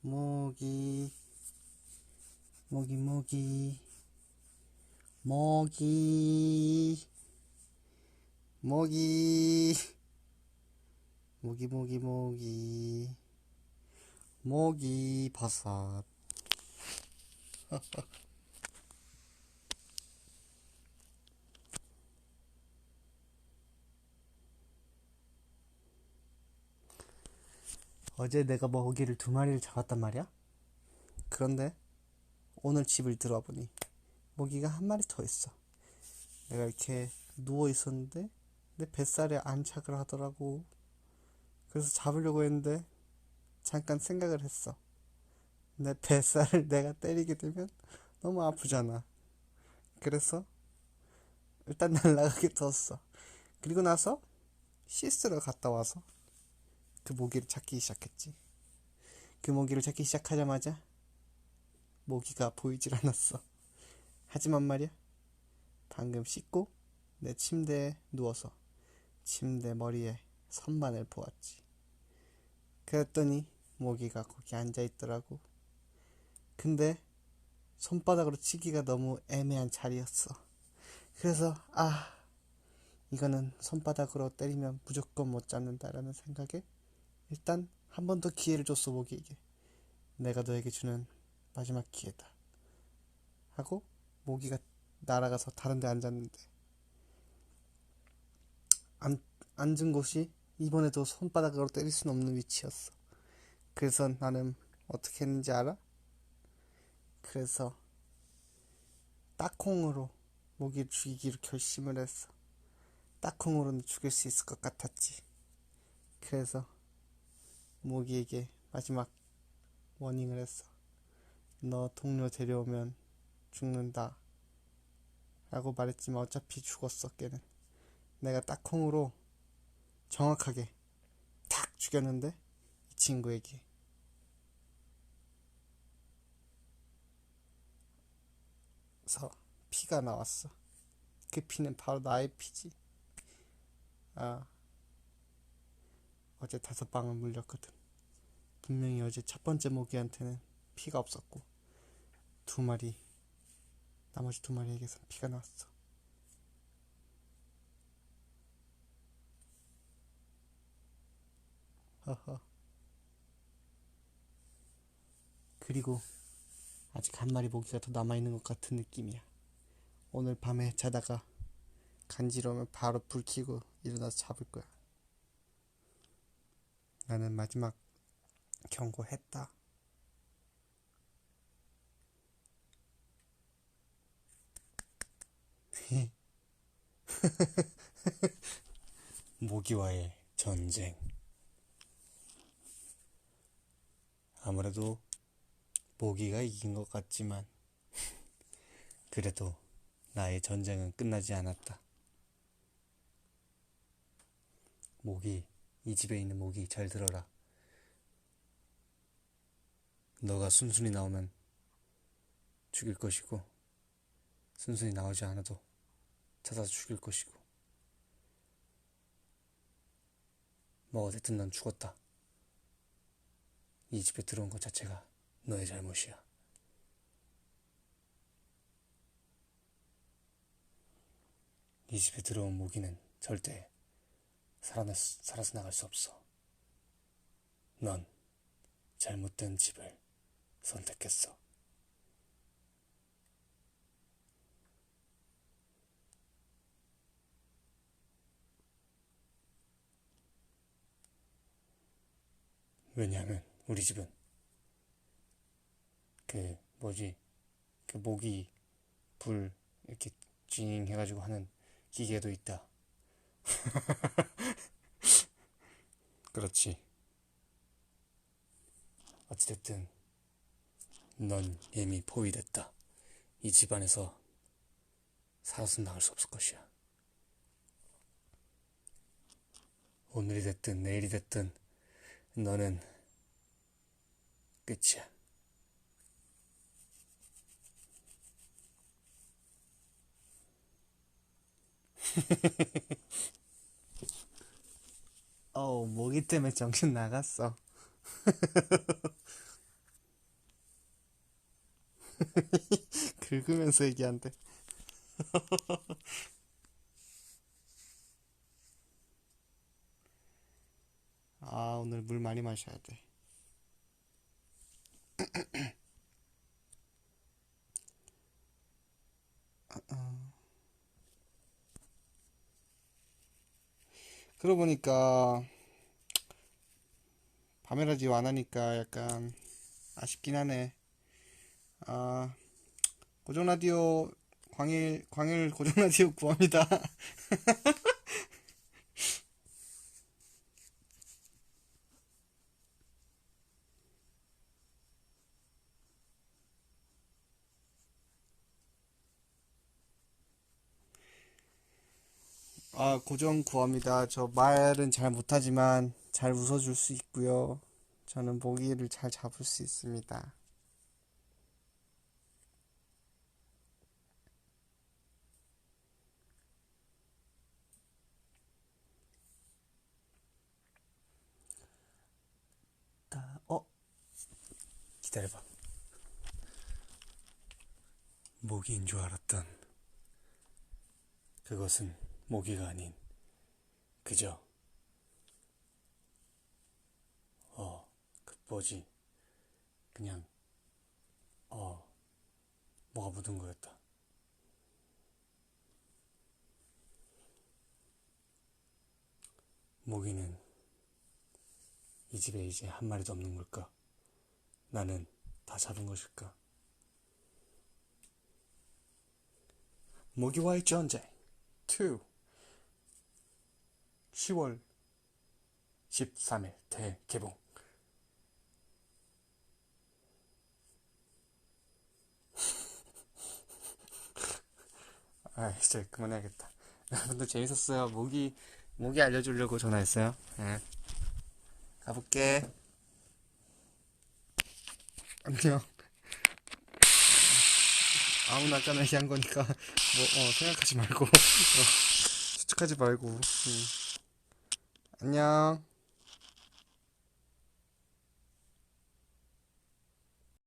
모기 모기 모기 모기 모기 모기 모기 모기 모기 버섯 어제 내가 모기를 두 마리를 잡았단 말이야? 그런데 오늘 집을 들어와 보니 모기가 한 마리 더 있어. 내가 이렇게 누워 있었는데 내 뱃살에 안착을 하더라고. 그래서 잡으려고 했는데 잠깐 생각을 했어. 내 뱃살을 내가 때리게 되면 너무 아프잖아. 그래서 일단 날라가게 뒀어. 그리고 나서 씻으러 갔다 와서 그 모기를 찾기 시작했지. 그 모기를 찾기 시작하자마자 모기가 보이질 않았어. 하지만 말이야, 방금 씻고 내 침대에 누워서 침대 머리에 선반을 보았지. 그랬더니 모기가 거기 앉아 있더라고. 근데 손바닥으로 치기가 너무 애매한 자리였어. 그래서 아 이거는 손바닥으로 때리면 무조건 못 잡는다라는 생각에 일단 한 번 더 기회를 줬어 모기에게. 내가 너에게 주는 마지막 기회다. 하고 모기가 날아가서 다른 데 앉았는데 앉, 앉은 곳이 이번에도 손바닥으로 때릴 수 없는 위치였어. 그래서 나는 어떻게 했는지 알아? 그래서 딱콩으로 모기를 죽이기로 결심을 했어. 딱콩으로는 죽일 수 있을 것 같았지. 그래서 모기에게 마지막 워닝을 했어. 너 동료 데려오면 죽는다. 라고 말했지만 어차피 죽었어, 걔는. 내가 딱 콩으로 정확하게 탁 죽였는데, 이 친구에게. 서 피가 나왔어. 그 피는 바로 나의 피지. 아, 어제 다섯 방울 물렸거든. 분명히 어제 첫 번째 모기한테는 피가 없었고, 두 마리, 나머지 두 마리에게선 피가 나왔어. 허허. 그리고 아직 한 마리 모기가 더 남아있는 것 같은 느낌이야. 오늘 밤에 자다가 간지러우면 바로 불 켜고 일어나서 잡을 거야. 나는 마지막 경고했다. 모기와의 전쟁. 아무래도 모기가 이긴 것 같지만, 그래도 나의 전쟁은 끝나지 않았다. 모기, 이 집에 있는 모기 잘 들어라. 너가 순순히 나오면 죽일 것이고, 순순히 나오지 않아도 찾아서 죽일 것이고, 뭐 어쨌든 넌 죽었다. 이 집에 들어온 것 자체가 너의 잘못이야. 이 집에 들어온 모기는 절대 살아나, 살아서 나갈 수 없어. 넌 잘못된 집을 선택했어. 왜냐하면 우리 집은 그 뭐지 그 모기 불 이렇게 징 해가지고 하는 기계도 있다. 그렇지. 어찌됐든 넌 이미 포위됐다. 이 집안에서 살아서 나갈 수 없을 것이야. 오늘이 됐든 내일이 됐든 너는 끝이야. 어우, 모기 때문에 정신 나갔어. 긁으면서 얘기한대. 아, 오늘 물 많이 마셔야 돼. 그러고 보니까 밤에 라디오 안 하니까 약간 아쉽긴 하네. 아, 고정 라디오 광일 광일 고정 라디오 구합니다. 아, 고정 구합니다. 저 말은 잘 못하지만 잘 웃어줄 수 있고요. 저는 모기를 잘 잡을 수 있습니다. 다, 어? 기다려봐. 모기인 줄 알았던 그것은 모기가 아닌 그저 어, 그 뭐지? 그냥 어, 뭐가 묻은 거였다. 모기는 이 집에 이제 한 마리도 없는 걸까? 나는 다 잡은 것일까? 모기와의 전쟁 2 10월 13일 대개봉. 아 이제 그만해야겠다. 여러분들 재밌었어요? 모기 모기 알려주려고 전화했어요? 예. 가볼게. 안녕. 아무나 아까나 얘기한 거니까 뭐 어, 생각하지 말고. 어, 추측하지 말고. 음. 안녕